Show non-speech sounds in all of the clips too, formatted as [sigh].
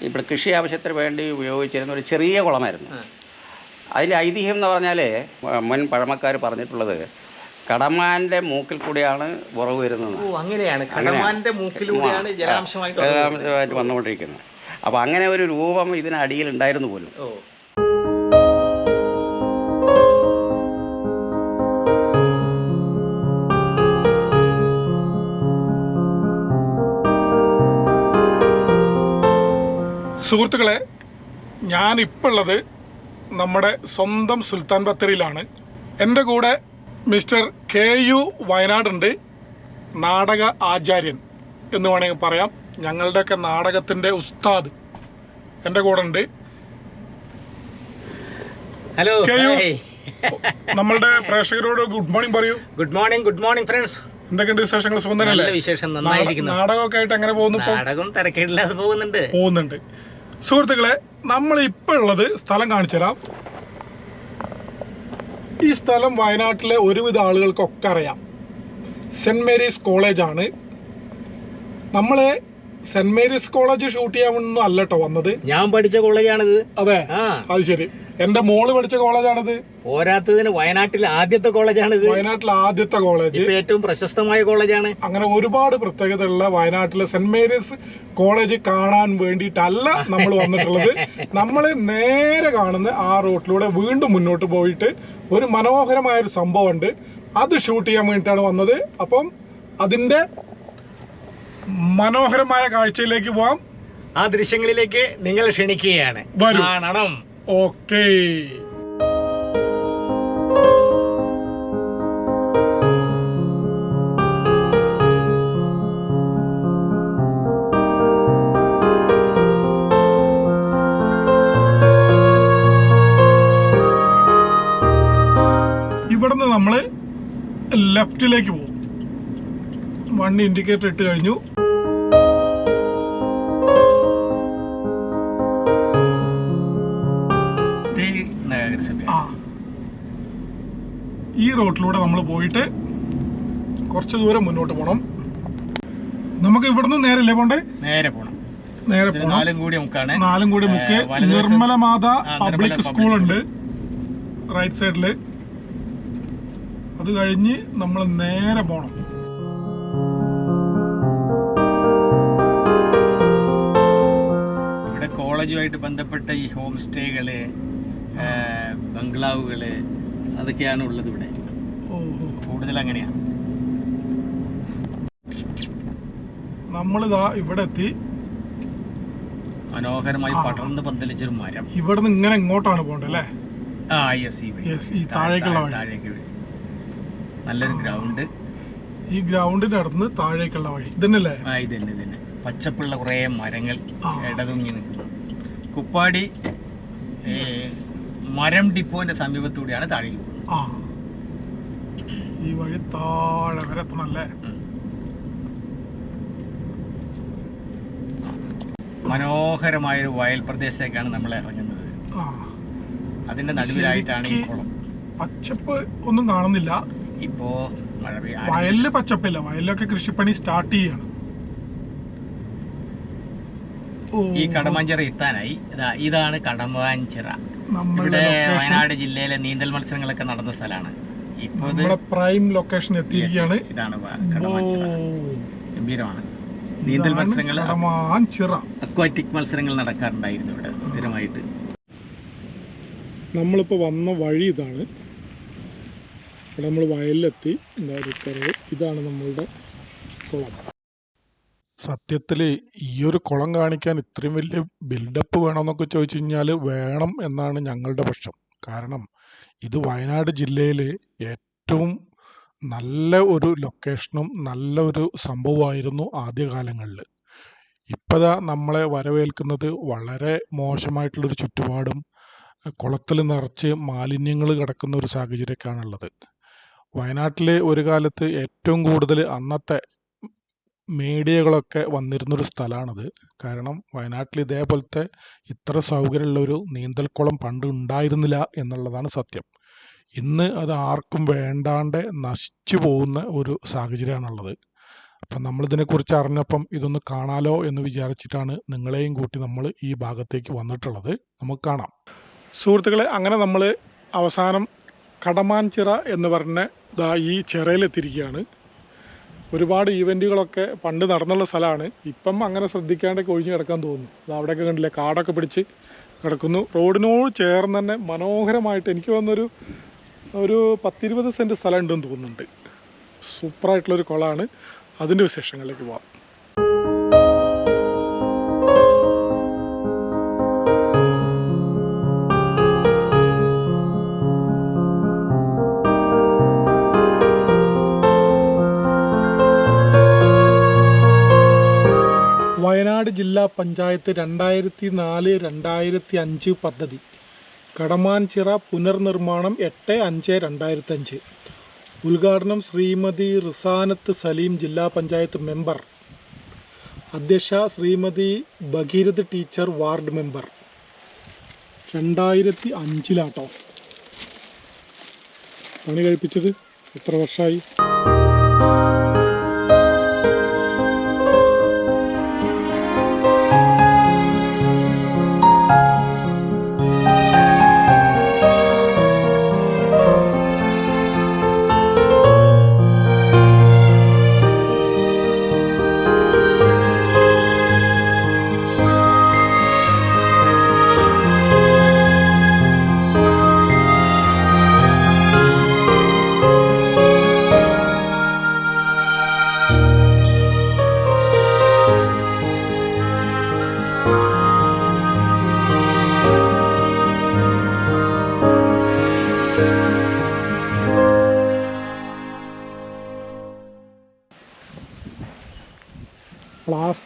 ഇവിടെ കൃഷി ആവശ്യത്തിന് വേണ്ടി ഉപയോഗിച്ചിരുന്ന ഒരു ചെറിയ കുളമായിരുന്നു. അതിൽ ഐതിഹ്യം എന്ന് പറഞ്ഞാൽ മുൻ പഴമക്കാർ പറഞ്ഞിട്ടുള്ളത് കടമാന്റെ മൂക്കിൽ കൂടിയാണ് ഉറവ് വരുന്നത്. അങ്ങനെയാണ്. കടമാന്റെ മൂക്കിലൂടെയാണ്. ജലാംശമായിട്ട് വന്നുകൊണ്ടിരിക്കുന്നത്. അപ്പോൾ അങ്ങനെ ഒരു രൂപം ഇതിനടിയിൽ ഉണ്ടായിരുന്നു പോലും. സുഹൃത്തുക്കളെ ഞാൻ ഇപ്പോൾ ഉള്ളത് നമ്മുടെ സ്വന്തം സുൽത്താൻ ബത്തേരിയിലാണ്. എന്റെ കൂടെ മിസ്റ്റർ കെ യു വയനാടുണ്ട് നാടക ആചാര്യൻ എന്ന് വേണമെങ്കിൽ പറയാം. ഞങ്ങളുടെയൊക്കെ നാടകത്തിന്റെ ഉസ്താദ് എന്റെ കൂടെ ഉണ്ട് ഹലോ കെ യു നമ്മളുടെ പ്രേക്ഷകരോട് ഗുഡ് മോർണിംഗ് പറയൂ. Good morning good morning friends എന്തൊക്കെയുണ്ട് വിശേഷങ്ങൾ? സുഖം തന്നെയല്ലേ? വിശേഷം നന്നായിരിക്കുന്നു. നാടകമൊക്കെ ആയിട്ട് എങ്ങനെ പോകുന്നു നാടകം തിരക്കേടില്ലാതെ പോകുന്നുണ്ട്. പോകുന്നുണ്ട്. സുഹൃത്തുക്കളെ നമ്മൾ ഇപ്പോൾ ഉള്ളത് സ്ഥലം കാണിച്ചു തരാം. ഈ സ്ഥലം വയനാട്ടിലെ ഒരുവിധ ആളുകൾക്കൊക്കെ അറിയാം. സെന്റ് മേരീസ് കോളേജാണ് നമ്മൾ സെന്റ് മേരീസ് കോളേജ് ഷൂട്ട് ചെയ്യാമെന്നൊന്നും അല്ല കേട്ടോ വന്നത്. ഞാൻ പഠിച്ച കോളേജാണിത്. അതെ. ആ. അത് ശരി. എന്റെ മോൾ പഠിച്ച കോളേജാണിത്. പോരാത്തതിന് വയനാട്ടിലെ ആദ്യത്തെ കോളേജാണിത്. വയനാട്ടിലെ ആദ്യത്തെ കോളേജ്. ഏറ്റവും പ്രശസ്തമായ കോളേജാണ്. അങ്ങനെ ഒരുപാട് പ്രത്യേകതയുള്ള വയനാട്ടിലെ സെന്റ് മേരീസ് കോളേജ് കാണാൻ വേണ്ടിയിട്ടല്ല നമ്മൾ വന്നിട്ടുള്ളത്. [laughs] നമ്മൾ നേരെ കാണുന്ന ആ റോട്ടിലൂടെ വീണ്ടും മുന്നോട്ട് പോയിട്ട് ഒരു മനോഹരമായ ഒരു സംഭവമുണ്ട്. അത് ഷൂട്ട് ചെയ്യാൻ വേണ്ടിയിട്ടാണ് വന്നത്. അപ്പം അതിന്റെ മനോഹരമായ കാഴ്ചയിലേക്ക് പോവാം. ആ ദൃശ്യങ്ങളിലേക്ക് നിങ്ങൾ ക്ഷണിക്കുകയാണ്. കാണണം. ഓക്കേ ഇവിടുന്ന് നമ്മൾ ലെഫ്റ്റിലേക്ക് പോകും. വൺ ഇൻഡിക്കേറ്റർ ഇട്ട് കഴിഞ്ഞു. ആ. ഈ റോട്ടിലൂടെ നമ്മൾ പോയിട്ട് കുറച്ച് ദൂരം മുന്നോട്ട് പോകണം നമുക്ക് ഇവിടുന്ന് നേരല്ലേ പോണ്ടേ? നേരെ പോണം. നേരെ പോകണം നാലും കൂടി മുക്കാണ്. നാലും കൂടി മുക്ക്. നിർമ്മല മാത പബ്ലിക് ഉണ്ട്. റൈറ്റ് സൈഡിൽ. അത് കഴിഞ്ഞ് നമ്മൾ നേരെ പോണം. ഇവിടെ കോളേജുമായിട്ട് ബന്ധപ്പെട്ട ഈ ഹോം സ്റ്റേകൾ ബംഗ്ലാവുകൾ അതൊക്കെയാണ് ഉള്ളത് ഇവിടെ. ഓഹോ കൂടുതൽ അങ്ങനെയാണ്. നമ്മളിതാ ഇവിടെ എത്തി മനോഹരമായി. പടർന്ന് പന്തലിച്ചൊരു മരം. ഇവിടെ നിന്ന് ഇങ്ങനെ ഇങ്ങോട്ടാണ് പോകേണ്ടത് അല്ലേ? ആ യെസ് ഈ താഴേക്കുള്ള. താഴേക്ക് നല്ലൊരു ഗ്രൗണ്ട് ഈ ഗ്രൗണ്ടിന്റെ അടുത്ത് താഴേക്കുള്ള വഴി. ഇതന്നല്ലേ ആ ഇത് തന്നെ ഇത് പച്ചപ്പുള്ള കുറേ മരങ്ങൾ ഇടതുങ്ങി നിൽക്കുന്നു. കുപ്പാടി. മരം ഡിപ്പോന്റെ സമീപത്തൂടെയാണ് താഴേക്ക് പോകുന്നത്. ആ. ഈ വഴി താഴെ വരെ എത്തണല്ലേ മനോഹരമായ മനോഹരമായൊരു വയൽ പ്രദേശത്തേക്കാണ് നമ്മൾ ഇറങ്ങുന്നത്. അതിന്റെ നടുവിലായിട്ടാണ് ഈ കുളം. പച്ചപ്പ് ഒന്നും കാണുന്നില്ല. ഇപ്പോ മഴ പെയ്യ- വയലിൽ പച്ചപ്പില്ല. വയലിലൊക്കെ കൃഷിപ്പണി സ്റ്റാർട്ട് ചെയ്യാണ് ഓ, ഈ കടമാഞ്ചിറ എത്താനായി. ഇതാ ഇതാണ് കടമാഞ്ചിറ. ഇവിടെ വയനാട് ജില്ലയിലെ നീന്തൽ മത്സരങ്ങളൊക്കെ നടന്ന സ്ഥലമാണ്. ഇപ്പൊ പ്രൈം ലൊക്കേഷൻ എത്തിയിരിക്കുകയാണ്. ഇതാണ് കടമാഞ്ചിറ. ഗംഭീരമാണ്. നീന്തൽ മത്സരങ്ങൾ അക്വാറ്റിക് മത്സരങ്ങൾ നടക്കാറുണ്ടായിരുന്നു ഇവിടെ സ്ഥിരമായിട്ട്. നമ്മളിപ്പോൾ വന്ന വഴി ഇതാണ്. ഇവിടെ നമ്മൾ വയലിലെത്തി. എന്താ ഒരു കരവ് ഇതാണ് നമ്മളുടെ കുളം. സത്യത്തിൽ ഈ ഒരു കുളം കാണിക്കാൻ ഇത്രയും വലിയ ബിൽഡപ്പ് വേണമെന്നൊക്കെ ചോദിച്ചു കഴിഞ്ഞാൽ വേണം എന്നാണ് ഞങ്ങളുടെ പക്ഷം. കാരണം ഇത് വയനാട് ജില്ലയിൽ ഏറ്റവും നല്ല ഒരു ലൊക്കേഷനും നല്ല ഒരു സംഭവമായിരുന്നു ആദ്യകാലങ്ങളിൽ ഇപ്പോഴാ നമ്മളെ വരവേൽക്കുന്നത് വളരെ മോശമായിട്ടുള്ളൊരു ചുറ്റുപാടും കുളത്തിൽ നിറച്ച് മാലിന്യങ്ങൾ കിടക്കുന്ന ഒരു സാഹചര്യമൊക്കെയാണുള്ളത്. വയനാട്ടിൽ ഒരു കാലത്ത് ഏറ്റവും കൂടുതൽ അന്നത്തെ മീഡിയകളൊക്കെ വന്നിരുന്നൊരു സ്ഥലമാണത് കാരണം വയനാട്ടിൽ ഇതേപോലത്തെ ഇത്ര സൗകര്യമുള്ളൊരു നീന്തൽക്കുളം പണ്ട് ഉണ്ടായിരുന്നില്ല എന്നുള്ളതാണ് സത്യം. ഇന്ന് അത് ആർക്കും വേണ്ടാണ്ട് നശിച്ചു പോകുന്ന ഒരു സാഹചര്യമാണുള്ളത്. അപ്പം നമ്മളിതിനെക്കുറിച്ച് അറിഞ്ഞപ്പം ഇതൊന്ന് കാണാലോ എന്ന് വിചാരിച്ചിട്ടാണ് നിങ്ങളെയും കൂട്ടി നമ്മൾ ഈ ഭാഗത്തേക്ക് വന്നിട്ടുള്ളത്. നമുക്ക് കാണാം. സുഹൃത്തുക്കളെ അങ്ങനെ നമ്മൾ അവസാനം കടമാൻചിറ എന്ന് പറഞ്ഞ ഈ ചിറയിലെത്തിയിരിക്കുകയാണ്. ഒരുപാട് ഈവന്റുകളൊക്കെ പണ്ട് നടന്നുള്ള സ്ഥലമാണ്. ഇപ്പം അങ്ങനെ ശ്രദ്ധിക്കാണ്ടൊക്കെ ഒഴിഞ്ഞു കിടക്കാൻ തോന്നുന്നു. അത് അവിടെയൊക്കെ കണ്ടില്ലേ കാടൊക്കെ പിടിച്ച് കിടക്കുന്നു. റോഡിനോട് ചേർന്ന് തന്നെ മനോഹരമായിട്ട് എനിക്ക് വന്നൊരു ഒരു പത്തിരുപത് സെന്റ് സ്ഥലം ഉണ്ടെന്ന് തോന്നുന്നുണ്ട്. സൂപ്പറായിട്ടുള്ളൊരു കുളമാണ്. അതിന്റെ വിശേഷങ്ങളിലേക്ക് പോവാം. ജില്ലാ പഞ്ചായത്ത് രണ്ടായിരത്തി നാല് രണ്ടായിരത്തി അഞ്ച് പദ്ധതി. കടമാൻചിറ പുനർനിർമ്മാണം എട്ട് അഞ്ച് രണ്ടായിരത്തി അഞ്ച്. ഉദ്ഘാടനം ശ്രീമതി റിസാനത്ത് സലീം ജില്ലാ പഞ്ചായത്ത് മെമ്പർ. അധ്യക്ഷ Shrimati Bhagirath teacher ward member. രണ്ടായിരത്തി അഞ്ചിലാട്ടോ. പണി കഴിപ്പിച്ചത് എത്ര വർഷമായി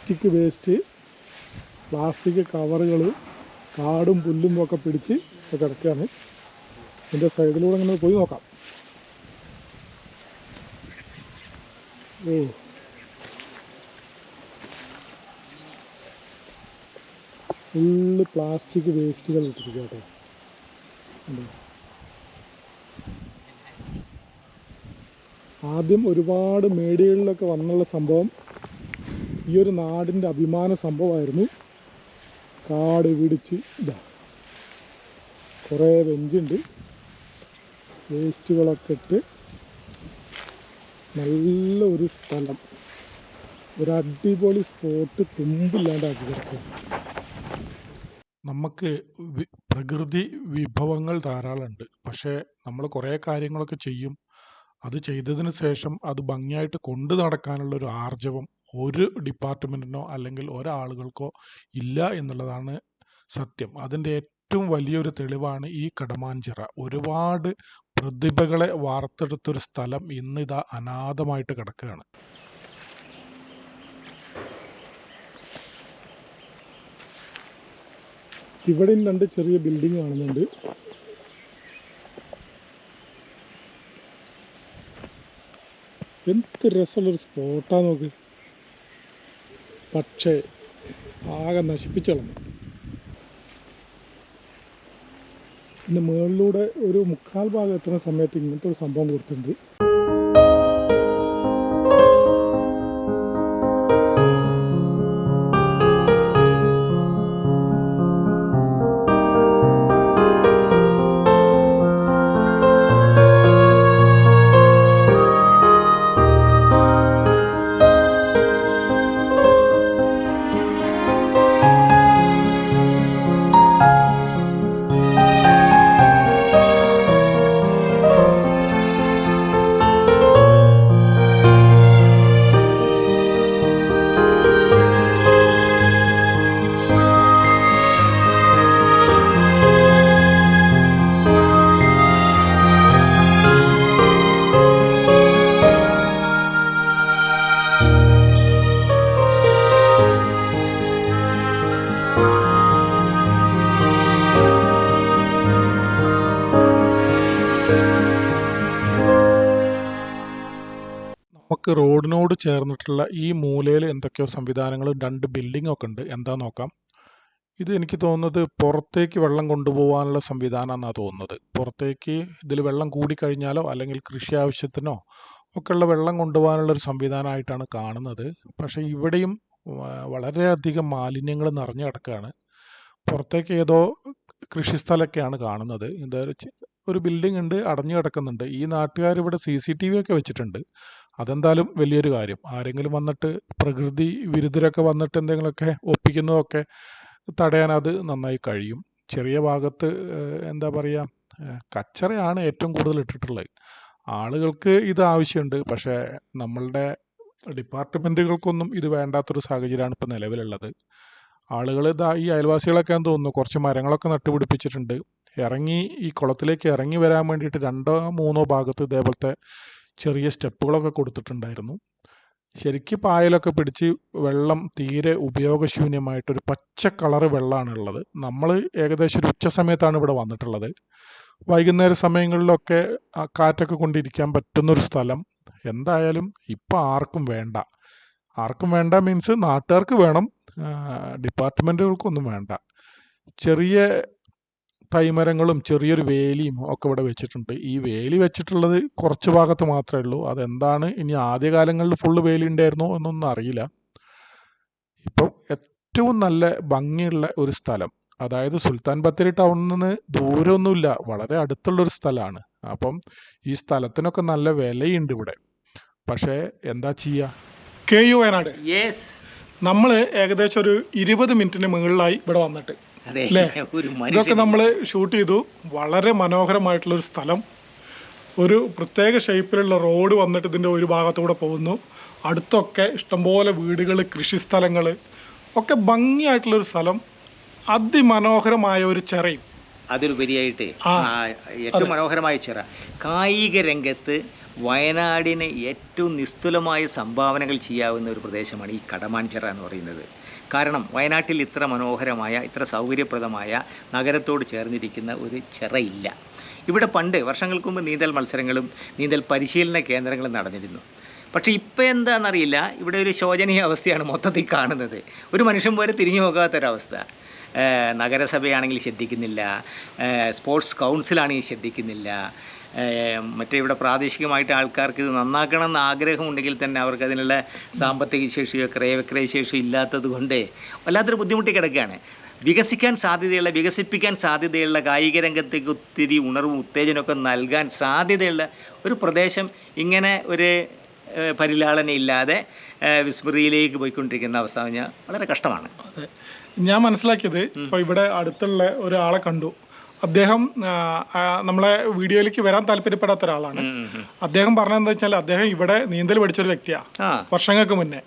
പ്ലാസ്റ്റിക് വേസ്റ്റ് പ്ലാസ്റ്റിക് കവറുകൾ കാടും പുല്ലും ഒക്കെ പിടിച്ച് കിടക്കുകയാണ്. ഇതിന്റെ സൈഡിലൂടെ അങ്ങനെ പോയി നോക്കാം. ഓ. ഫുള്ള് പ്ലാസ്റ്റിക് വേസ്റ്റുകൾ ഇട്ടിരിക്കുക കേട്ടോ? ആദ്യം ഒരുപാട് മീഡിയകളിലൊക്കെ വന്നുള്ള സംഭവം ഈ ഒരു നാടിന്റെ അഭിമാന സംഭവമായിരുന്നു കാട് പിടിച്ച് ഇതാ. കുറേ ബെഞ്ചുണ്ട്. വേസ്റ്റുകളൊക്കെ ഇട്ട് നല്ല ഒരു സ്ഥലം. ഒരു അടിപൊളി സ്പോട്ട് തുമ്പില്ലാണ്ടാക്കി കിടക്കും നമുക്ക് പ്രകൃതി വിഭവങ്ങൾ ധാരാളമുണ്ട്. പക്ഷേ നമ്മൾ കുറേ കാര്യങ്ങളൊക്കെ ചെയ്യും. അത് ചെയ്തതിന് ശേഷം അത് ഭംഗിയായിട്ട് കൊണ്ടു നടക്കാനുള്ള ഒരു ആർജവം ഒരു ഡിപ്പാർട്ട്മെന്റിനോ അല്ലെങ്കിൽ ഒരാളുകൾക്കോ ഇല്ല എന്നുള്ളതാണ് സത്യം. അതിന്റെ ഏറ്റവും വലിയൊരു തെളിവാണ് ഈ കടമാഞ്ചിറ. ഒരുപാട് പ്രതിഭകളെ വാർത്തെടുത്തൊരു സ്ഥലം ഇന്നിതാ അനാഥമായിട്ട് കിടക്കുകയാണ്. ഇവിടെയും രണ്ട് ചെറിയ ബിൽഡിംഗ് കാണുന്നുണ്ട്. എന്ത് രസമുള്ളൊരു സ്പോട്ടാ നോക്ക്. പക്ഷേ ആകെ നശിപ്പിച്ചളഞ്ഞു. പിന്നെ മുകളിലൂടെ ഒരു മുക്കാൽ ഭാഗം എത്തുന്ന സമയത്ത് ഇങ്ങനത്തെ ഒരു സംഭവം കൊടുത്തിട്ടുണ്ട്. നമുക്ക് റോഡിനോട് ചേർന്നിട്ടുള്ള ഈ മൂലയിൽ എന്തൊക്കെയോ സംവിധാനങ്ങൾ രണ്ട് ബിൽഡിംഗ് ഒക്കെ ഉണ്ട്. എന്താ നോക്കാം? ഇത് എനിക്ക് തോന്നുന്നത് പുറത്തേക്ക് വെള്ളം കൊണ്ടുപോകാനുള്ള സംവിധാനം എന്നാണ് തോന്നുന്നത്. പുറത്തേക്ക് ഇതിൽ വെള്ളം കൂടിക്കഴിഞ്ഞാലോ അല്ലെങ്കിൽ കൃഷി ആവശ്യത്തിനോ ഒക്കെയുള്ള വെള്ളം കൊണ്ടുപോകാനുള്ളൊരു സംവിധാനമായിട്ടാണ് കാണുന്നത്. പക്ഷേ ഇവിടെയും വളരെയധികം മാലിന്യങ്ങൾ നിറഞ്ഞു കിടക്കുകയാണ്. പുറത്തേക്ക് ഏതോ കൃഷിസ്ഥലമൊക്കെയാണ് കാണുന്നത്. എന്താ ഒരു ബിൽഡിംഗ് ഉണ്ട് അടഞ്ഞു കിടക്കുന്നുണ്ട്. ഈ നാട്ടുകാർ ഇവിടെ സി സി ടി വി ഒക്കെ വെച്ചിട്ടുണ്ട്. അതെന്തായാലും വലിയൊരു കാര്യം. ആരെങ്കിലും വന്നിട്ട് പ്രകൃതി വിരുദ്ധരൊക്കെ വന്നിട്ട് എന്തെങ്കിലുമൊക്കെ ഒപ്പിക്കുന്നതൊക്കെ തടയാൻ അത് നന്നായി കഴിയും. ചെറിയ ഭാഗത്ത് എന്താ പറയുക കച്ചറയാണ് ഏറ്റവും കൂടുതൽ ഇട്ടിട്ടുള്ളത്. ആളുകൾക്ക് ഇത് ആവശ്യമുണ്ട്. പക്ഷേ നമ്മളുടെ ഡിപ്പാർട്ട്മെന്റുകൾക്കൊന്നും ഇത് വേണ്ടാത്തൊരു സാഹചര്യമാണ് ഇപ്പോൾ നിലവിലുള്ളത്. ആളുകൾ ഇതാ ഈ അയൽവാസികളൊക്കെ എന്ന് തോന്നുന്നു കുറച്ച് മരങ്ങളൊക്കെ നട്ടുപിടിപ്പിച്ചിട്ടുണ്ട്. ഇറങ്ങി ഈ കുളത്തിലേക്ക് ഇറങ്ങി വരാൻ വേണ്ടിയിട്ട് രണ്ടോ മൂന്നോ ഭാഗത്ത് ഇതേപോലത്തെ ചെറിയ സ്റ്റെപ്പുകളൊക്കെ കൊടുത്തിട്ടുണ്ടായിരുന്നു. ശരിക്ക് പായലൊക്കെ പിടിച്ച് വെള്ളം തീരെ ഉപയോഗശൂന്യമായിട്ടൊരു പച്ച കളറ് വെള്ളമാണ് ഉള്ളത് നമ്മൾ ഏകദേശം ഒരു ഉച്ച സമയത്താണ് ഇവിടെ വന്നിട്ടുള്ളത്. വൈകുന്നേര സമയങ്ങളിലൊക്കെ കാറ്റൊക്കെ കൊണ്ടിരിക്കാൻ പറ്റുന്നൊരു സ്ഥലം. എന്തായാലും ഇപ്പം ആർക്കും വേണ്ട. ആർക്കും വേണ്ട മീൻസ് നാട്ടുകാർക്ക് വേണം ഡിപ്പാർട്ട്മെന്റുകൾക്കൊന്നും വേണ്ട. ചെറിയ തൈമരങ്ങളും ചെറിയൊരു വേലിയും ഒക്കെ ഇവിടെ വെച്ചിട്ടുണ്ട്. ഈ വേലി വെച്ചിട്ടുള്ളത് കുറച്ച് ഭാഗത്ത് മാത്രമേ ഉള്ളൂ. അതെന്താണ് ഇനി ആദ്യകാലങ്ങളിൽ ഫുള്ള് വേലി ഉണ്ടായിരുന്നോ എന്നൊന്നും അറിയില്ല. ഇപ്പം ഏറ്റവും നല്ല ഭംഗിയുള്ള ഒരു സ്ഥലം അതായത് സുൽത്താൻ ബത്തേരി ടൗണിൽ നിന്ന് ദൂരമൊന്നുമില്ല വളരെ അടുത്തുള്ളൊരു സ്ഥലമാണ്. അപ്പം ഈ സ്ഥലത്തിനൊക്കെ നല്ല വിലയുണ്ട് ഇവിടെ. പക്ഷേ എന്താ ചെയ്യുക കെ യു വയനാട്. നമ്മൾ ഏകദേശം ഒരു ഇരുപത് മിനിറ്റിന് മുകളിലായി ഇവിടെ വന്നിട്ട്. അല്ലേ? ഇതൊക്കെ നമ്മൾ ഷൂട്ട് ചെയ്തു. വളരെ മനോഹരമായിട്ടുള്ള ഒരു സ്ഥലം. ഒരു പ്രത്യേക ഷേപ്പിലുള്ള റോഡ് വന്നിട്ട് ഇതിന്റെ ഒരു ഭാഗത്തൂടെ പോകുന്നു. അടുത്തൊക്കെ ഇഷ്ടംപോലെ വീടുകൾ കൃഷിസ്ഥലങ്ങൾ ഒക്കെ ഭംഗിയായിട്ടുള്ളൊരു സ്ഥലം. അതിമനോഹരമായ ഒരു ചെറയും. അതിലുപരിയായിട്ട് ഏറ്റവും മനോഹരമായ ചിറ. കായിക രംഗത്ത് വയനാടിന് ഏറ്റവും നിസ്തുലമായ സംഭാവനകൾ ചെയ്യാവുന്ന ഒരു പ്രദേശമാണ് ഈ കടമാൻ ചിറ എന്ന് പറയുന്നത്. കാരണം വയനാട്ടിൽ ഇത്ര മനോഹരമായ ഇത്ര സൗകര്യപ്രദമായ നഗരത്തോട് ചേർന്നിരിക്കുന്ന ഒരു ചിറയില്ല. ഇവിടെ പണ്ട് വർഷങ്ങൾക്ക് മുമ്പ് നീന്തൽ മത്സരങ്ങളും നീന്തൽ പരിശീലന കേന്ദ്രങ്ങളും നടന്നിരുന്നു. പക്ഷേ ഇപ്പോൾ എന്താണെന്നറിയില്ല. ഇവിടെ ഒരു ശോചനീയ അവസ്ഥയാണ് മൊത്തത്തിൽ കാണുന്നത്. ഒരു മനുഷ്യൻ പോലെ തിരിഞ്ഞു പോകാത്തൊരവസ്ഥ. നഗരസഭയാണെങ്കിൽ ശ്രദ്ധിക്കുന്നില്ല. സ്പോർട്സ് കൗൺസിലാണെങ്കിൽ ശ്രദ്ധിക്കുന്നില്ല. മറ്റേ ഇവിടെ പ്രാദേശികമായിട്ട് ആൾക്കാർക്ക് ഇത് നന്നാക്കണം എന്ന് ആഗ്രഹമുണ്ടെങ്കിൽ തന്നെ അവർക്ക് അതിനുള്ള സാമ്പത്തിക ശേഷിയോ ക്രയവിക്രയ ശേഷിയോ ഇല്ലാത്തത് കൊണ്ട് വല്ലാത്തൊരു ബുദ്ധിമുട്ടി കിടക്കുകയാണ്. വികസിക്കാൻ സാധ്യതയുള്ള വികസിപ്പിക്കാൻ സാധ്യതയുള്ള കായിക രംഗത്തേക്ക് ഒത്തിരി ഉണർവും ഉത്തേജനമൊക്കെ നൽകാൻ സാധ്യതയുള്ള ഒരു പ്രദേശം ഇങ്ങനെ ഒരു പരിലാളനയില്ലാതെ വിസ്മൃതിയിലേക്ക് പോയിക്കൊണ്ടിരിക്കുന്ന അവസ്ഥ വളരെ കഷ്ടമാണ്. ഞാൻ മനസ്സിലാക്കിയത് ഇപ്പോൾ ഇവിടെ അടുത്തുള്ള ഒരാളെ കണ്ടു. അദ്ദേഹം നമ്മളെ വീഡിയോയിലേക്ക് വരാൻ താല്പര്യപ്പെടാത്ത ഒരാളാണ്. അദ്ദേഹം പറഞ്ഞതെന്ന് വെച്ചാൽ അദ്ദേഹം ഇവിടെ നീന്തൽ പഠിച്ചൊരു വ്യക്തിയാണ് വ്യക്തിയാ വർഷങ്ങൾക്ക് മുന്നേ.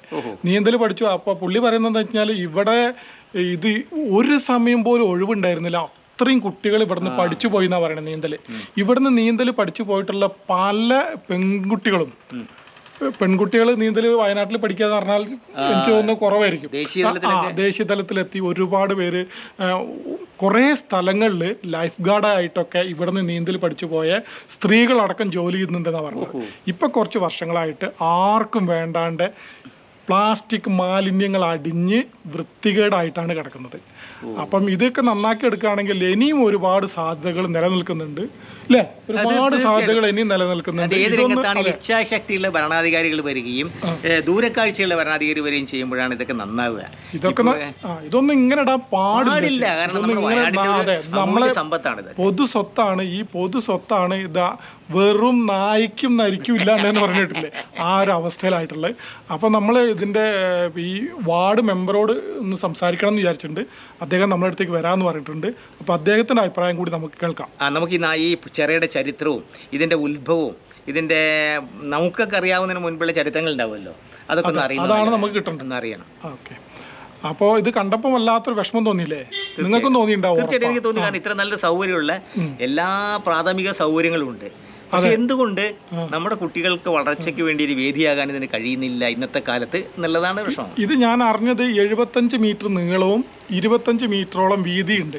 നീന്തൽ പഠിച്ചു. അപ്പോൾ പുള്ളി പറയുന്നത് എന്താ വെച്ചാൽ ഇവിടെ ഇത് ഒരു സമയം പോലും ഒഴിവുണ്ടായിരുന്നില്ല. അത്രയും കുട്ടികൾ ഇവിടുന്ന് പഠിച്ചു പോയി എന്നാ പറയുന്നത് നീന്തൽ ഇവിടുന്ന് നീന്തൽ പഠിച്ചു പോയിട്ടുള്ള പല പെൺകുട്ടികളും പെൺകുട്ടികൾ നീന്തൽ വയനാട്ടിൽ പഠിക്കാന്ന് പറഞ്ഞാൽ എനിക്ക് തോന്നുന്നു കുറവായിരിക്കും. ദേശീയ തലത്തിലെത്തി. ഒരുപാട് പേര് കുറേ സ്ഥലങ്ങളിൽ ലൈഫ് ഗാർഡായിട്ടൊക്കെ ഇവിടുന്ന് നീന്തൽ പഠിച്ചു പോയ സ്ത്രീകളടക്കം ജോലി ചെയ്യുന്നുണ്ടെന്നാണ് പറഞ്ഞത്. ഇപ്പൊ കുറച്ച് വർഷങ്ങളായിട്ട് ആർക്കും വേണ്ടാണ്ട് പ്ലാസ്റ്റിക് മാലിന്യങ്ങൾ അടിഞ്ഞ് വൃത്തികേടായിട്ടാണ് കിടക്കുന്നത്. അപ്പം ഇതൊക്കെ നന്നാക്കി എടുക്കുകയാണെങ്കിൽ ഇനിയും ഒരുപാട് സാധ്യതകൾ നിലനിൽക്കുന്നുണ്ട്. അല്ലേ ഒരുപാട് സാധ്യതകൾ ഇനിയും നിലനിൽക്കുന്നുണ്ട്. ഏത് ഇതൊന്ന് രംഗത്താണ് ഇച്ഛാശക്തിയുള്ള ഭരണാധികാരികൾ വരികയും ദൂരക്കാഴ്ചയുള്ള ഭരണാധികാരി വരികയും ചെയ്യുമ്പോഴാണ് ഇതൊക്കെ നന്നാവുക. ഇതൊക്കെ ഇതൊന്നും ഇങ്ങനെ ഇടാൻ പാടില്ല. കാരണം നമ്മളെ സമ്പത്താണ് പൊതു സ്വത്താണ് ഈ പൊതു സ്വത്താണ് ഇതാ വെറും നായ്ക്കും നരിക്കും ഇല്ലാണ്ട് എന്ന് പറഞ്ഞിട്ടില്ലേ? ആ ഒരു അവസ്ഥയിലായിട്ടുള്ളത് അപ്പോൾ നമ്മൾ ഇതിന്റെ ഈ വാർഡ് മെമ്പറോട് ഒന്ന് സംസാരിക്കണം എന്ന് വിചാരിച്ചിട്ടുണ്ട്. അദ്ദേഹം നമ്മുടെ അടുത്തേക്ക് വരാമെന്ന് പറഞ്ഞിട്ടുണ്ട്. അപ്പോൾ അദ്ദേഹത്തിന്റെ അഭിപ്രായം കൂടി നമുക്ക് കേൾക്കാം. ആ നമുക്ക് ഈ നായി ഈ ചെറയുടെ ചരിത്രവും ഇതിന്റെ ഉത്ഭവവും ഇതിന്റെ നമുക്കൊക്കെ അറിയാവുന്നതിന് മുൻപുള്ള ചരിത്രങ്ങൾ ഉണ്ടാവുമല്ലോ? അതൊക്കെ ഒന്ന് അറിയാം അതാണ് നമുക്ക് കിട്ടേണ്ടത്. അറിയണം. ഓക്കെ. അപ്പോൾ ഇത് കണ്ടപ്പോൾ വല്ലാത്തൊരു വിഷമം തോന്നിയില്ലേ? നിങ്ങൾക്കും തോന്നിയിട്ടുണ്ടാവും തീർച്ചയായിട്ടും എനിക്ക് തോന്നി കാരണം ഇത്ര നല്ല സൗകര്യമുള്ള എല്ലാ പ്രാഥമിക സൗകര്യങ്ങളും ഉണ്ട്. പക്ഷെ എന്തുകൊണ്ട് നമ്മുടെ കുട്ടികൾക്ക് വളർച്ചയ്ക്ക് വേണ്ടി ഒരു വേദിയാകാൻ ഇതിന് കഴിയുന്നില്ല ഇന്നത്തെ കാലത്ത് എന്നുള്ളതാണ് വിഷമം ഇത് ഞാൻ അറിഞ്ഞത് എഴുപത്തഞ്ച് മീറ്റർ നീളവും ഇരുപത്തഞ്ച് മീറ്ററോളം വീതിയുണ്ട്.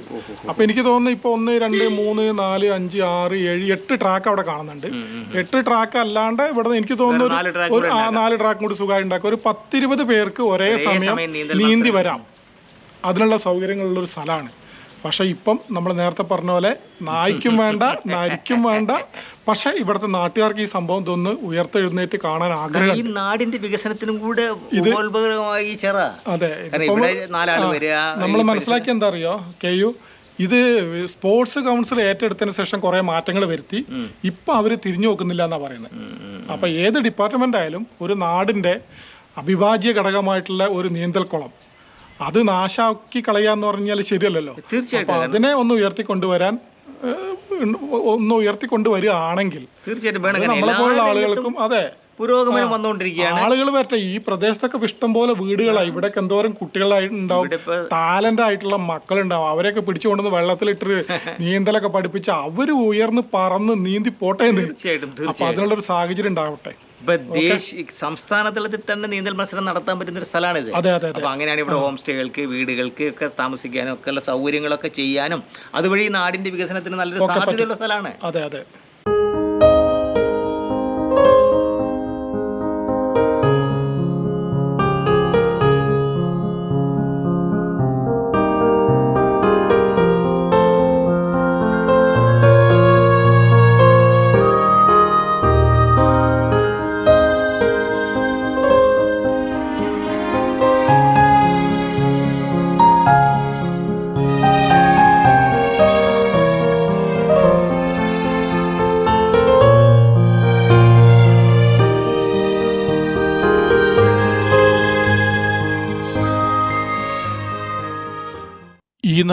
അപ്പൊ എനിക്ക് തോന്നുന്നു ഇപ്പൊ ഒന്ന് രണ്ട് മൂന്ന് നാല് അഞ്ച് ആറ് ഏഴ് എട്ട് ട്രാക്ക് അവിടെ കാണുന്നുണ്ട്. എട്ട് ട്രാക്ക് അല്ലാണ്ട് ഇവിടെ എനിക്ക് തോന്നുന്നു ഒരു- നാല് ട്രാക്കും കൂടി സുഖമായി ഉണ്ടാക്കും. ഒരു പത്തിരുപത് പേർക്ക് ഒരേ സമയം നീന്തി വരാം. അതിനുള്ള സൗകര്യങ്ങളുള്ള ഒരു സ്ഥലമാണ്. പക്ഷേ ഇപ്പം നമ്മൾ നേരത്തെ പറഞ്ഞ പോലെ നായ്ക്കും വേണ്ട നരിക്കും വേണ്ട. പക്ഷേ ഇവിടുത്തെ നാട്ടുകാർക്ക് ഈ സംഭവം ഇതൊന്ന് ഉയർത്തെഴുന്നേറ്റ് കാണാൻ ആഗ്രഹം ഈ നാടിന്റെ വികസനത്തിനും കൂടെ ഉപോത്ഭകരമായി ഈ അതെ നമ്മൾ മനസ്സിലാക്കി എന്താ അറിയോ? കെ യു ഇത് സ്പോർട്സ് കൗൺസിൽ ഏറ്റെടുത്തതിന് ശേഷം കുറെ മാറ്റങ്ങൾ വരുത്തി. ഇപ്പൊ അവർ തിരിഞ്ഞു നോക്കുന്നില്ല എന്നാ പറയുന്നത്. അപ്പൊ ഏത് ഡിപ്പാർട്ട്മെന്റ് ആയാലും ഒരു നാടിന്റെ അവിഭാജ്യ ഘടകമായിട്ടുള്ള ഒരു നീന്തൽക്കുളം അത് നാശാക്കി കളയാന്ന് പറഞ്ഞാൽ ശരിയല്ലല്ലോ. തീർച്ചയായിട്ടും അതിനെ ഒന്ന് ഉയർത്തിക്കൊണ്ടുവരാൻ ഒന്ന് ഉയർത്തിക്കൊണ്ടുവരികയാണെങ്കിൽ തീർച്ചയായിട്ടും നമ്മളെ പോലുള്ള ആളുകൾക്കും അതെ. പുരോഗമനം വന്നുകൊണ്ടിരിക്കുകയാണ്. ആളുകൾ വരട്ടെ ഈ പ്രദേശത്തൊക്കെ ഇഷ്ടം പോലെ വീടുകളായി ഇവിടെ എന്തോരം കുട്ടികളായിട്ടുണ്ടാവും ടാലന്റ് ആയിട്ടുള്ള മക്കളുണ്ടാവും. അവരെയൊക്കെ പിടിച്ചുകൊണ്ടുവന്ന് വെള്ളത്തിലിട്ട് നീന്തലൊക്കെ പഠിപ്പിച്ച് അവർ ഉയർന്ന് പറന്ന് നീന്തി പോട്ടെ എന്ന്. തീർച്ചയായിട്ടും അപ്പൊ തീർച്ചയായിട്ടും. അതിനുള്ളൊരു സാഹചര്യം ഉണ്ടാവട്ടെ. ഇപ്പൊ ദേശീയ സംസ്ഥാന തലത്തിൽ തന്നെ നീന്തൽ മത്സരം നടത്താൻ പറ്റുന്ന ഒരു സ്ഥലമാണിത് അതെ അതെ. അപ്പൊ അങ്ങനെയാണ് ഇവിടെ ഹോം സ്റ്റേകൾക്ക് വീടുകൾക്ക് ഒക്കെ താമസിക്കാനും ഒക്കെ ഉള്ള സൗകര്യങ്ങളൊക്കെ ചെയ്യാനും അതുവഴി നാടിന്റെ വികസനത്തിന് നല്ലൊരു സാധ്യതയുള്ള സ്ഥലമാണ് അതെ അതെ.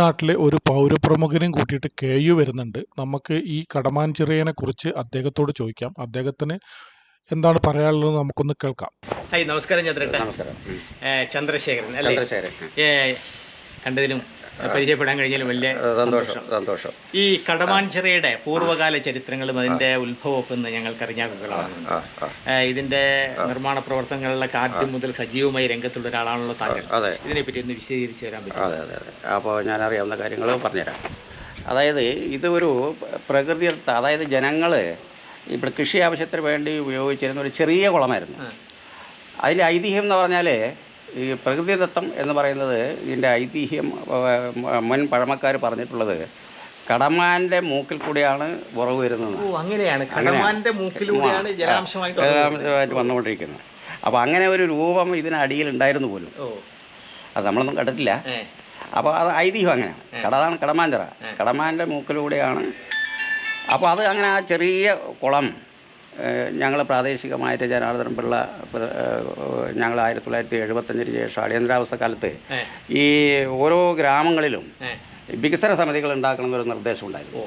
ഈ നാട്ടിലെ ഒരു പൗരപ്രമുഖനെയും കൂട്ടിയിട്ട് കെ യു വരുന്നുണ്ട്. നമുക്ക് ഈ കടമാഞ്ചിറയനെ കുറിച്ച് അദ്ദേഹത്തോട് ചോദിക്കാം. അദ്ദേഹത്തിന് എന്താണ് പറയാനുള്ളത് നമുക്കൊന്ന് കേൾക്കാം. ഹായ് നമസ്കാരം നമസ്കാരം. ചന്ദ്രശേഖരൻ അല്ലേ? പരിചയപ്പെടാൻ കഴിഞ്ഞാലും വലിയ സന്തോഷം സന്തോഷം. ഈ കടമാൻചിറയുടെ പൂർവകാല ചരിത്രങ്ങളും അതിന്റെ ഉത്ഭവമൊക്കെ ഒന്ന് ഞങ്ങൾക്ക് ഇതിന്റെ നിർമ്മാണ പ്രവർത്തനങ്ങളിലൊക്കെ ആദ്യം മുതൽ സജീവമായി രംഗത്തുള്ള ഒരാളാണല്ലോ താങ്കൾ. ഇതിനെപ്പറ്റി ഒന്ന് വിശദീകരിച്ച് തരാൻ പറ്റും അതെ അതെ അതെ. അപ്പോൾ ഞാൻ അറിയാവുന്ന കാര്യങ്ങൾ പറഞ്ഞുതരാം. അതായത് ഇത് ഒരു പ്രകൃതിദത്ത അതായത് ജനങ്ങൾ ഇവിടെ കൃഷി ആവശ്യത്തിന് വേണ്ടി ഉപയോഗിച്ചിരുന്ന ഒരു ചെറിയ കുളമായിരുന്നു. അതിൽ ഐതിഹ്യം എന്ന് പറഞ്ഞാൽ ഈ പ്രകൃതിദത്തം എന്ന് പറയുന്നത് ഇതിന്റെ ഐതിഹ്യം മുൻ പഴമക്കാർ പറഞ്ഞിട്ടുള്ളത് കടമാന്റെ മൂക്കിൽ കൂടിയാണ് ഉറവ് വരുന്നത്. അങ്ങനെയാണ്. കടമാന്റെ മൂക്കിലൂടെയാണ് ജലാംശമായിട്ട് വന്നുകൊണ്ടിരിക്കുന്നത്. അപ്പോൾ അങ്ങനെ ഒരു രൂപം ഇതിനടിയിൽ ഉണ്ടായിരുന്നു പോലും. അത് നമ്മളൊന്നും കണ്ടിട്ടില്ല. അപ്പോൾ അത് ഐതിഹ്യം അങ്ങനെയാണ് കടതാണ് കടമാഞ്ചിറ. കടമാന്റെ മൂക്കിലൂടെയാണ്. അപ്പോൾ അത് അങ്ങനെ ആ ചെറിയ കുളം ഞങ്ങൾ പ്രാദേശികമായിട്ട് ജനാർദ്ദനം പിള്ള ഞങ്ങൾ ആയിരത്തി തൊള്ളായിരത്തി എഴുപത്തഞ്ചിന് ശേഷം അടിയന്തരാവസ്ഥ കാലത്ത് ഈ ഓരോ ഗ്രാമങ്ങളിലും വികസന സമിതികൾ ഉണ്ടാക്കണം എന്നൊരു നിർദ്ദേശം ഉണ്ടായിരുന്നു.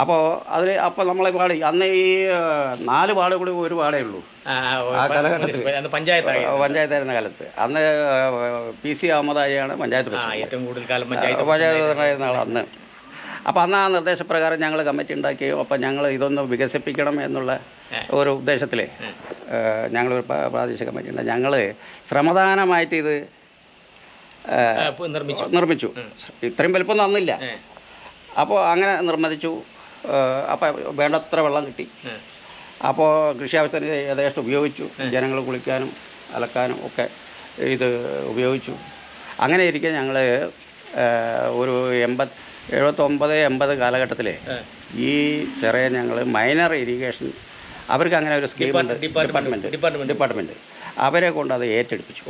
അപ്പോൾ അതിൽ അപ്പോൾ നമ്മളെ വാർഡ് അന്ന് ഈ നാല് വാർഡ് കൂടി ഒരു വാർഡേ ഉള്ളൂ. ആ, കാലഘട്ടത്തിൽ. പഞ്ചായത്തായിരുന്ന. കാലത്ത്. അന്ന് പി സി അഹമ്മദായിയാണ് പഞ്ചായത്ത് പ്രസിഡന്റ്. ഏറ്റവും കൂടുതൽ കാലം പഞ്ചായത്ത് പഞ്ചായത്ത് ആൾ അന്ന്. അപ്പോൾ അന്ന് ആ നിർദ്ദേശപ്രകാരം ഞങ്ങൾ കമ്മിറ്റി ഉണ്ടാക്കി. അപ്പം ഞങ്ങൾ ഇതൊന്ന് വികസിപ്പിക്കണം എന്നുള്ള ഒരു ഉദ്ദേശത്തിൽ ഞങ്ങളൊരു പ്രാ- പ്രാദേശിക കമ്മിറ്റി ഉണ്ട്. ഞങ്ങൾ ശ്രമദാനമായിട്ട് ഇത് നിർമ്മിച്ചു. നിർമ്മിച്ചു. ഇത്രയും വലുപ്പം നന്നില്ല അപ്പോൾ അങ്ങനെ നിർമ്മിച്ചു. അപ്പോൾ വേണ്ടത്ര വെള്ളം കിട്ടി. അപ്പോൾ കൃഷി ആവശ്യത്തിന് യഥേഷ്ടം ഉപയോഗിച്ചു. ജനങ്ങൾ കുളിക്കാനും അലക്കാനും ഒക്കെ ഇത് ഉപയോഗിച്ചു. അങ്ങനെ ഇരിക്കെ ഞങ്ങൾ ഒരു എൺപത് എഴുപത്തൊമ്പത് എൺപത് കാലഘട്ടത്തിൽ ഈ ചെറിയ ഞങ്ങൾ മൈനർ ഇറിഗേഷൻ അവർക്ക് അങ്ങനെ ഒരു സ്കീം ഉണ്ട്. ഡിപ്പാർട്ട്മെന്റ് ഡിപ്പാർട്ട്മെന്റ് ഡിപ്പാർട്ട്മെന്റ് ഡിപ്പാർട്ട്മെന്റ് അവരെ കൊണ്ട് അത് ഏറ്റെടുപ്പിച്ചു.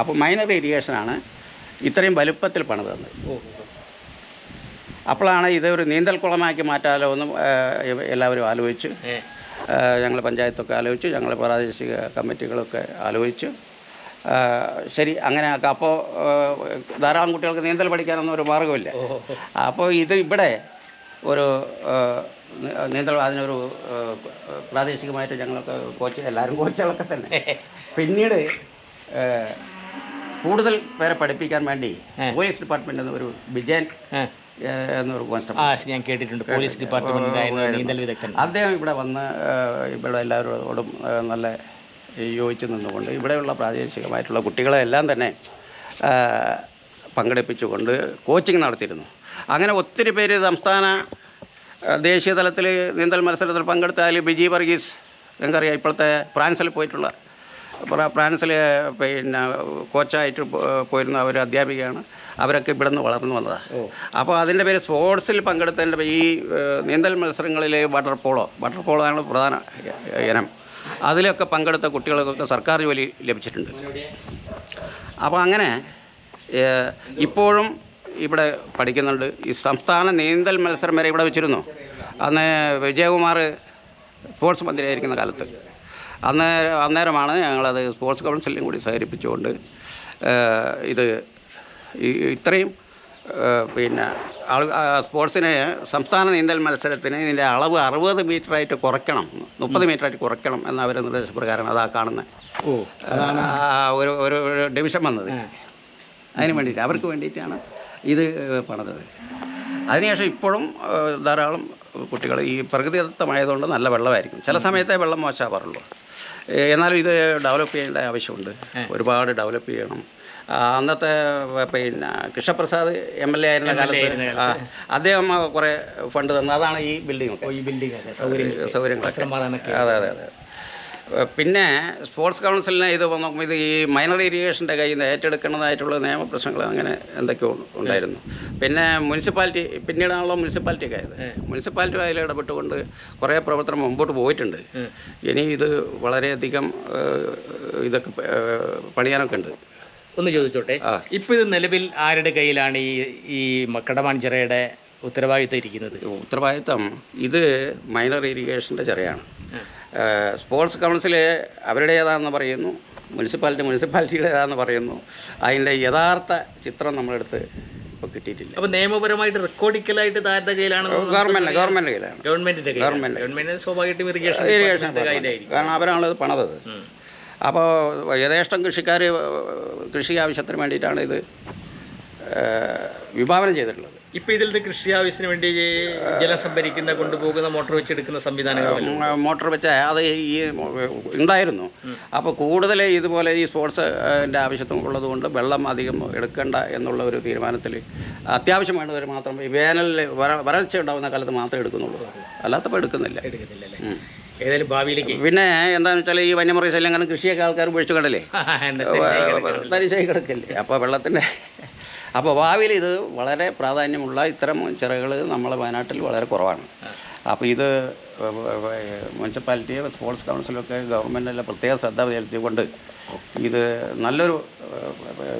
അപ്പോൾ മൈനർ ഇറിഗേഷനാണ് ഇത്രയും വലുപ്പത്തിൽ പണിത് തന്നത്. അപ്പോഴാണ് ഇത് ഒരു നീന്തൽ കുളമാക്കി മാറ്റാലോ എന്ന് എല്ലാവരും ആലോചിച്ച് ഞങ്ങൾ പഞ്ചായത്തൊക്കെ ആലോചിച്ചു ഞങ്ങൾ പ്രാദേശിക കമ്മിറ്റികളൊക്കെ ആലോചിച്ചു ശരി അങ്ങനെ ആക്കാം. അപ്പോൾ ധാരാളം കുട്ടികൾക്ക് നീന്തൽ പഠിക്കാനൊന്നും ഒരു മാർഗമില്ല. ഓ അപ്പോൾ ഇത് ഇവിടെ ഒരു നീന്തൽ അതിനൊരു പ്രാദേശികമായിട്ട് ഞങ്ങളൊക്കെ കോച്ച് എല്ലാവരും കോച്ചുകളൊക്കെ തന്നെ. [laughs] പിന്നീട് കൂടുതൽ പേരെ പഠിപ്പിക്കാൻ വേണ്ടി പോലീസ് ഡിപ്പാർട്ട്മെന്റ് ഒരു വിജയൻ എന്നൊരു കോൺസ്റ്റബിൾ ഞാൻ കേട്ടിട്ടുണ്ട്. പോലീസ് ഡിപ്പാർട്ട്മെന്റ് നീന്തൽ വിദഗ്ധൻ. അദ്ദേഹം ഇവിടെ വന്ന് ഇവിടെ എല്ലാവരോടും നല്ല യോജിച്ച് നിന്നുകൊണ്ട് ഇവിടെയുള്ള പ്രാദേശികമായിട്ടുള്ള കുട്ടികളെ എല്ലാം തന്നെ പങ്കെടുപ്പിച്ചുകൊണ്ട് കോച്ചിങ് നടത്തിയിരുന്നു. അങ്ങനെ ഒത്തിരി പേര് സംസ്ഥാന ദേശീയ തലത്തിൽ നീന്തൽ മത്സരത്തിൽ പങ്കെടുത്ത അതിൽ ബിജി വർഗീസ് നിങ്ങൾക്കറിയാം ഇപ്പോഴത്തെ ഫ്രാൻസിൽ പോയിട്ടുള്ള ഫ്രാ- ഫ്രാൻസിൽ പിന്നെ കോച്ചായിട്ട് പോയിരുന്ന ഒരു അധ്യാപികയാണ്. അവരൊക്കെ ഇവിടെ നിന്ന് വളർന്നു വന്നതാണ് അപ്പോൾ അതിന്റെ പേര് സ്പോർട്സിൽ പങ്കെടുത്തതിന്റെ ഈ നീന്തൽ മത്സരങ്ങളിൽ വാട്ടർ പോളോ വാട്ടർ പോളോ ആണ് പ്രധാന ഇനം. അതിലൊക്കെ പങ്കെടുത്ത കുട്ടികൾക്കൊക്കെ സർക്കാർ ജോലി ലഭിച്ചിട്ടുണ്ട്. അപ്പോൾ അങ്ങനെ ഇപ്പോഴും ഇവിടെ പഠിക്കുന്നുണ്ട്. ഈ സംസ്ഥാന നീന്തൽ മത്സരം വരെ ഇവിടെ വെച്ചിരുന്നു. അന്ന് വിജയകുമാർ സ്പോർട്സ് മന്ത്രിയായിരിക്കുന്ന കാലത്ത്. അന്നേരം അന്നേരമാണ് ഞങ്ങളത് സ്പോർട്സ് കൗൺസിലും കൂടി സഹകരിപ്പിച്ചുകൊണ്ട് ഇത് ഇത്രയും പിന്നെ സ്പോർട്സിന് സംസ്ഥാന നീന്തൽ മത്സരത്തിന് ഇതിന്റെ അളവ് അറുപത് മീറ്ററായിട്ട് കുറയ്ക്കണം. മുപ്പത് മീറ്ററായിട്ട് കുറയ്ക്കണം എന്ന അവർ നിർദ്ദേശപ്രകാരം അതാ കാണുന്നത് ഓ ഒരു ഒരു ഡിവിഷൻ വന്നത്. അതിന് വേണ്ടിയിട്ട് അവർക്ക് വേണ്ടിയിട്ടാണ് ഇത് പണിതത്. അതിനുശേഷം ഇപ്പോഴും ധാരാളം കുട്ടികൾ ഈ പ്രകൃതിദത്തമായതുകൊണ്ട് നല്ല വെള്ളമായിരിക്കും. ചില സമയത്തെ വെള്ളം മോശമാവാറുള്ളൂ. എന്നാലും ഇത് ഡെവലപ്പ് ചെയ്യേണ്ട ആവശ്യമുണ്ട്. ഒരുപാട് ഡെവലപ്പ് ചെയ്യണം. അന്നത്തെ പിന്നെ കൃഷ്ണപ്രസാദ് എം എൽ എ ആയിരുന്ന കാലത്ത് ആ, അദ്ദേഹം കുറേ ഫണ്ട് തന്നു. അതാണ് ഈ ബിൽഡിംഗ് ഒക്കെ. ഈ ബിൽഡിംഗ് ഒക്കെ. സൗകര്യങ്ങൾ സൗകര്യങ്ങളൊക്കെ. അതെ അതെ അതെ. പിന്നെ സ്പോർട്സ് കൗൺസിലിനെ ഇത് നോക്കുമ്പോൾ ഇത് ഈ മൈനർ ഇറിഗേഷന്റെ കയ്യിൽ നിന്ന് ഏറ്റെടുക്കുന്നതായിട്ടുള്ള നിയമപ്രശ്നങ്ങൾ അങ്ങനെ എന്തൊക്കെയോ ഉണ്ടായിരുന്നു. പിന്നെ മുനിസിപ്പാലിറ്റി പിന്നീടാണല്ലോ മുനിസിപ്പാലിറ്റി ഒക്കെ ആയത്. മുനിസിപ്പാലിറ്റി അതിൽ ഇടപെട്ടുകൊണ്ട് കുറേ പ്രവർത്തനം മുമ്പോട്ട് പോയിട്ടുണ്ട്. ഇനി ഇത് വളരെയധികം ഏഹ്, ഇതൊക്കെ ഏഹ്, പണിയാനൊക്കെ ഉണ്ട്. ഒന്ന് ചോദിച്ചോട്ടെ. ഇപ്പൊ ഇത് നിലവിൽ ആരുടെ കയ്യിലാണ് ഈ ഈ കടമാഞ്ചിറയുടെ ഉത്തരവാദിത്തം ഇരിക്കുന്നത്? ഉത്തരവാദിത്തം ഇത് മൈനർ ഇറിഗേഷന്റെ ചെറിയാണ്. സ്പോർട്സ് കൗൺസിൽ അവരുടേതാണെന്ന് പറയുന്നു മുനിസിപ്പാലിറ്റി മുനിസിപ്പാലിറ്റിയുടേതാണെന്ന് പറയുന്നു. അതിന്റെ യഥാർത്ഥ ചിത്രം നമ്മളെടുത്ത് ഇപ്പോൾ കിട്ടിയിട്ടില്ല. അപ്പോൾ നിയമപരമായിട്ട് റെക്കോർഡിക്കലായിട്ട് ആരുടെ കയ്യിലാണ് ഗവൺമെന്റ് ഗവൺമെന്റ് കയ്യിലാണ്. Government. ഗവൺമെന്റിന് സ്വാഭാവികമായിട്ടും ഇറിഗേഷൻ ഇറിഗേഷൻ കാരണം അവരാണ് ഇത് പണതത് അപ്പോൾ യഥേഷ്ടം കൃഷിക്കാർ കൃഷി ആവശ്യത്തിന് വേണ്ടിയിട്ടാണ് ഇത് വിഭാവനം ചെയ്തിട്ടുള്ളത്. ഇപ്പോൾ ഇതിൽ കൃഷി ആവശ്യത്തിന് വേണ്ടി ജലം സംഭരിക്കുന്ന കൊണ്ടുപോകുന്ന മോട്ടോർ വെച്ചെടുക്കുന്ന സംവിധാനങ്ങൾ മോട്ടോർ വെച്ച അത് ഈ ഉണ്ടായിരുന്നു. അപ്പോൾ കൂടുതൽ ഇതുപോലെ ഈ സ്പോർട്സിന്റെ ആവശ്യത്തും ഉള്ളതുകൊണ്ട് വെള്ളം അധികം എടുക്കണ്ട എന്നുള്ള ഒരു തീരുമാനത്തിൽ അത്യാവശ്യം വേണ്ടവർ മാത്രം വേനലിൽ വര വരൾച്ച ഉണ്ടാകുന്ന കാലത്ത് മാത്രമേ എടുക്കുന്നുള്ളൂ. അല്ലാത്തപ്പോൾ എടുക്കുന്നില്ല. എടുക്കുന്നില്ലല്ലേ ഉം. ഏതായാലും ഭാവിയിലേക്ക്. പിന്നെ എന്താണെന്ന് വെച്ചാൽ ഈ വന്യമൃഗ ശല്യം കാരണം കൃഷിയൊക്കെ ആൾക്കാർ ഉപേക്ഷിച്ച് കണ്ടല്ലേ. [laughs] തരിശായി കിടക്കല്ലേ? അപ്പോൾ വെള്ളത്തിന്റെ അപ്പോൾ ഭാവിയിൽ ഇത് വളരെ പ്രാധാന്യമുള്ള ഇത്തരം ചിറകൾ നമ്മളെ വയനാട്ടിൽ വളരെ കുറവാണ്. അപ്പോൾ ഇത് മുനിസിപ്പാലിറ്റി സ്പോർട്സ് കൗൺസിലൊക്കെ ഗവൺമെന്റിലെ പ്രത്യേക ശ്രദ്ധ ചെലുത്തിക്കൊണ്ട് ഇത് നല്ലൊരു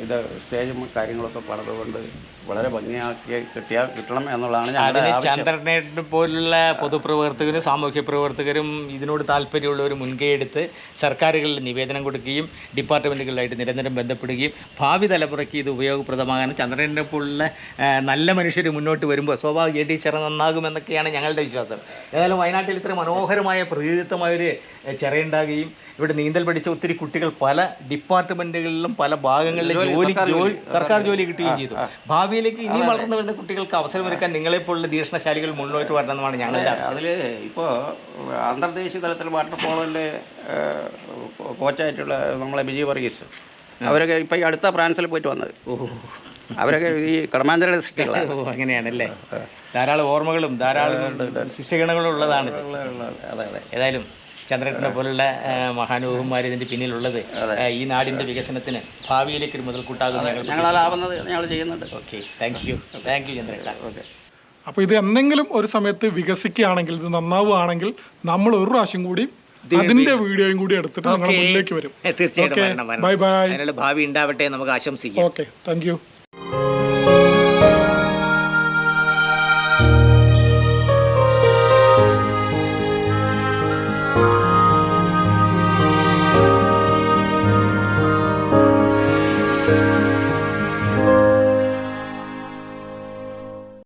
ഇത് സ്റ്റേജും കാര്യങ്ങളൊക്കെ പണിതുകൊണ്ട് വളരെ ഭംഗിയാക്കി കിട്ടിയാൽ കിട്ടണം എന്നുള്ളതാണ് അതിന് ചന്ദ്രനെ പോലുള്ള പൊതുപ്രവർത്തകരും സാമൂഹ്യ പ്രവർത്തകരും ഇതിനോട് താല്പര്യമുള്ളവർ മുൻകൈ എടുത്ത് സർക്കാരുകളിൽ നിവേദനം കൊടുക്കുകയും ഡിപ്പാർട്ട്മെന്റുകളിലായിട്ട് നിരന്തരം ബന്ധപ്പെടുകയും ഭാവി തലമുറയ്ക്ക് ഇത് ഉപയോഗപ്രദമാകാൻ ചന്ദ്രനെ പോലുള്ള നല്ല മനുഷ്യർ മുന്നോട്ട് വരുമ്പോൾ സ്വാഭാവിക ചിറ നന്നാകുമെന്നൊക്കെയാണ് ഞങ്ങളുടെ വിശ്വാസം. ഏതായാലും വയനാട്ടിൽ ഇത്ര മനോഹരമായ പ്രതിനിധിത്വമായൊരു ചിറയുണ്ടാകുകയും ഇവിടെ നീന്തൽ പഠിച്ച ഒത്തിരി കുട്ടികൾ പല ഡിപ്പാർട്ട്മെന്റുകളിലും പല ഭാഗങ്ങളിലും ജോലി, ജോലി സർക്കാർ ജോലി കിട്ടുകയും ചെയ്തു. ഭാവിയിലേക്ക് ഇനി വളർന്നു വരുന്ന കുട്ടികൾക്ക് അവസരമൊരുക്കാൻ നിങ്ങളെപ്പോലുള്ള ദീക്ഷണശാലികൾ മുന്നോട്ട് വരണമെന്നാണ് ഞങ്ങളുടെ. അതിൽ ഇപ്പോൾ അന്തർദേശീയ തലത്തിൽ വാട്ടർ പോളോന്റെ കോച്ചായിട്ടുള്ള നമ്മളെ ബിജി വർഗീസ് അവരൊക്കെ ഇപ്പം ഈ അടുത്ത ഫ്രാൻസിൽ പോയിട്ട് വന്നത്. അവരൊക്കെ ഈ കടമാന്തരയുടെ സൃഷ്ടികളാണ് അങ്ങനെയാണല്ലേ? ധാരാളം ഓർമ്മകളും ധാരാളം ശിക്ഷകണങ്ങളും ഉള്ളതാണ് അതെ അതെ. ഏതായാലും ചന്ദ്രനെ പോലുള്ള മഹാനുഭവന്മാർ ഇതിന്റെ പിന്നിലുള്ളത്. ഈ നാടിന്റെ വികസനത്തിന് ഭാവിയിലേക്ക് ഒരു മുതൽക്കൂട്ടാകും ഞങ്ങൾ ആവുന്നത് ഞങ്ങൾ ചെയ്യുന്നുണ്ട്. Okay. Thank you thank you ചന്ദ്രേട്ട okay അപ്പോൾ ഇത് എന്തെങ്കിലും ഒരു സമയത്ത് വികസിക്കുകയാണെങ്കിൽ ഇത് നന്നാവുകയാണെങ്കിൽ നമ്മൾ ഒരു പ്രാവശ്യം കൂടി അതിന്റെ വീഡിയോയും കൂടി എടുത്തിട്ട് നിങ്ങളുടെ മുന്നിലേക്ക് വരും. തീർച്ചയായിട്ടും. ബൈ ബൈ ഭാവി ഉണ്ടാവട്ടെ എന്ന് നമുക്ക് ആശംസിക്കാം. Okay thank U